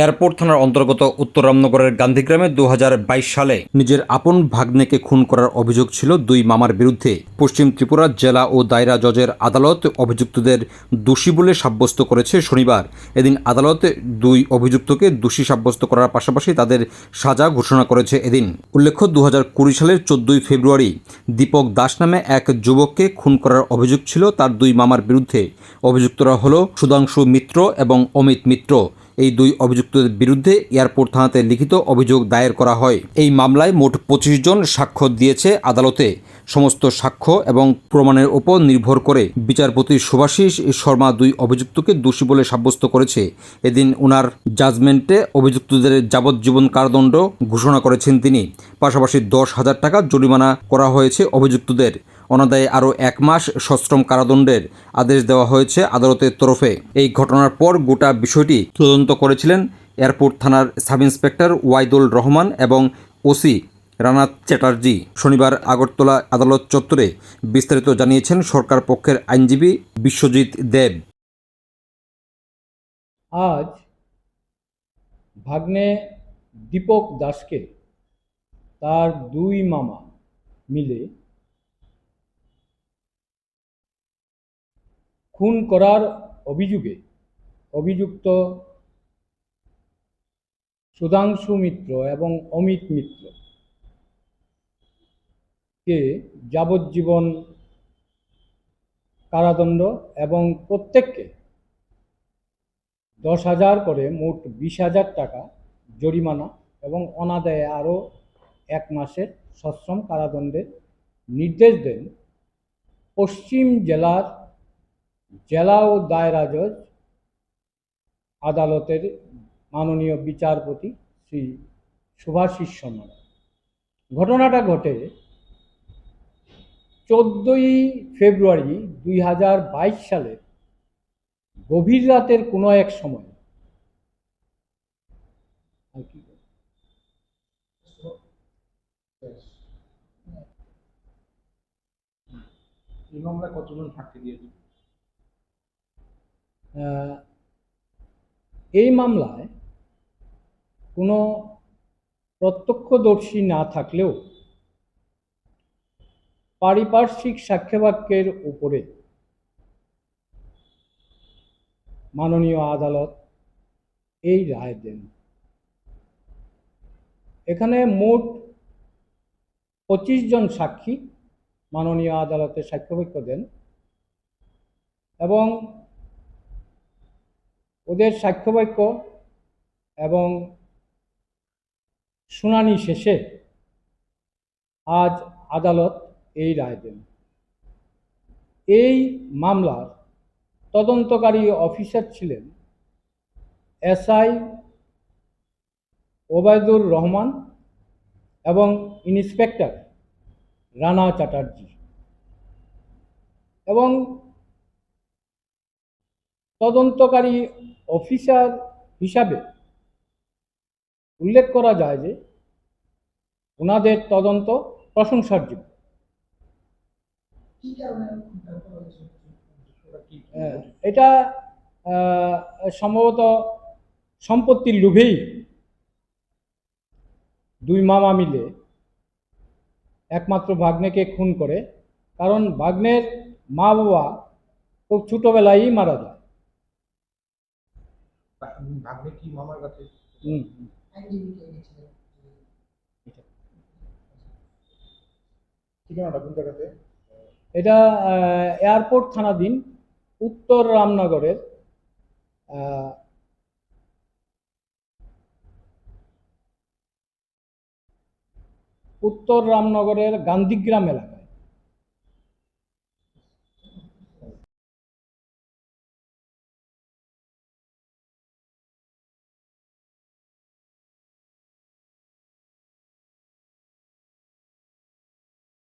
Airport থানার অন্তর্গত উত্তর রামনগরের গান্ধীগ্রামে দু হাজার বাইশ সালে নিজের আপন ভাগ্নেকে খুন করার অভিযোগ ছিল দুই মামার বিরুদ্ধে। পশ্চিম ত্রিপুরা জেলা ও দায়রা জজের আদালত অভিযুক্তদের দোষী বলে সাব্যস্ত করেছে শনিবার। এদিন আদালত দুই অভিযুক্তকে দোষী সাব্যস্ত করার পাশাপাশি তাদের সাজা ঘোষণা করেছে এদিন। উল্লেখ্য দু হাজার কুড়ি সালের চোদ্দই ফেব্রুয়ারি দীপক দাস নামে এক যুবককে খুন করার অভিযোগ ছিল তার দুই মামার বিরুদ্ধে। অভিযুক্তরা হল সুধাংশু মিত্র এবং অমিত মিত্র। এই দুই অভিযুক্তদের বিরুদ্ধে এয়ারপোর্ট থানাতে লিখিত অভিযোগ দায়ের করা হয়। এই মামলায় মোট পঁচিশ জন সাক্ষ্য দিয়েছে আদালতে। সমস্ত সাক্ষ্য এবং প্রমাণের উপর নির্ভর করে বিচারপতি সুভাষিস শর্মা দুই অভিযুক্তকে দোষী বলে সাব্যস্ত করেছে। এদিন ওনার জাজমেন্টে অভিযুক্তদের যাবজ্জীবন কারাদণ্ড ঘোষণা করেছেন তিনি। পাশাপাশি দশ হাজার টাকা জরিমানা করা হয়েছে অভিযুক্তদের। অনাদায়ে আরও এক মাস সশ্রম কারাদণ্ডের আদেশ দেওয়া হয়েছে আদালতের তরফে। এই ঘটনার পর গোটা বিষয়টি তদন্ত করেছিলেন এয়ারপোর্ট থানার সাব ইন্সপেক্টর ওয়াইদুল রহমান এবং ওসি রানা চ্যাটার্জি। শনিবার আগরতলা আদালত চত্বরে বিস্তারিত জানিয়েছেন সরকার পক্ষের আইনজীবী বিশ্বজিৎ দেব। আজ ভাগ্নে দীপক দাসকে তার দুই মামা মিলে খুন করার অভিযোগে অভিযুক্ত সুধাংশু মিত্র এবং অমিত মিত্র কে যাবজ্জীবন কারাদণ্ড এবং প্রত্যেককে দশ হাজার করে মোট বিশ হাজার টাকা জরিমানা এবং অনাদায়ে আরও এক মাসের সশ্রম কারাদণ্ডের নির্দেশ দেন পশ্চিম জেলার জেলা ও দায়রা জজ আদালতের মাননীয় বিচারপতি শ্রী সুভাষিস শর্মা। ঘটনাটা ঘটে চোদ্দই ফেব্রুয়ারি দুই হাজার বাইশ সালের গভীর রাতের কোনো এক সময়। এই মামলায় কতজন সাক্ষী দিয়েছে এই মামলায় কোনো প্রত্যক্ষদর্শী না থাকলেও পারিপার্শ্বিক সাক্ষ্যবাক্যের উপরে মাননীয় আদালত এই রায় দেন। এখানে মোট পঁচিশ জন সাক্ষী মাননীয় আদালতে সাক্ষ্যবাক্য দেন এবং ওদের সাক্ষ্যবাক্য এবং শুনানি শেষে আজ আদালত এই রায় দেন। এই মামলার তদন্তকারী অফিসার ছিলেন এসআই ওবায়দুর রহমান এবং ইন্সপেক্টর রানা চ্যাটার্জি এবং তদন্তকারী অফিসার হিসাবে উল্লেখ করা যায় যে ওনাদের তদন্ত প্রশংসার যোগ্য এটা সম্ভবত সম্পত্তির লোভেই দুই মামা মিলে একমাত্র ভাগ্নেকে খুন করে কারণ ভাগ্নের মা বাবা খুব ছোটোবেলায়ই মারা যায়। ভাগ্নে কি মামার কাছে এটা। আহ, এয়ারপোর্ট থানাধীন উত্তর রামনগরের আহ, উত্তর রামনগরের গান্ধীগ্রাম এলাকা।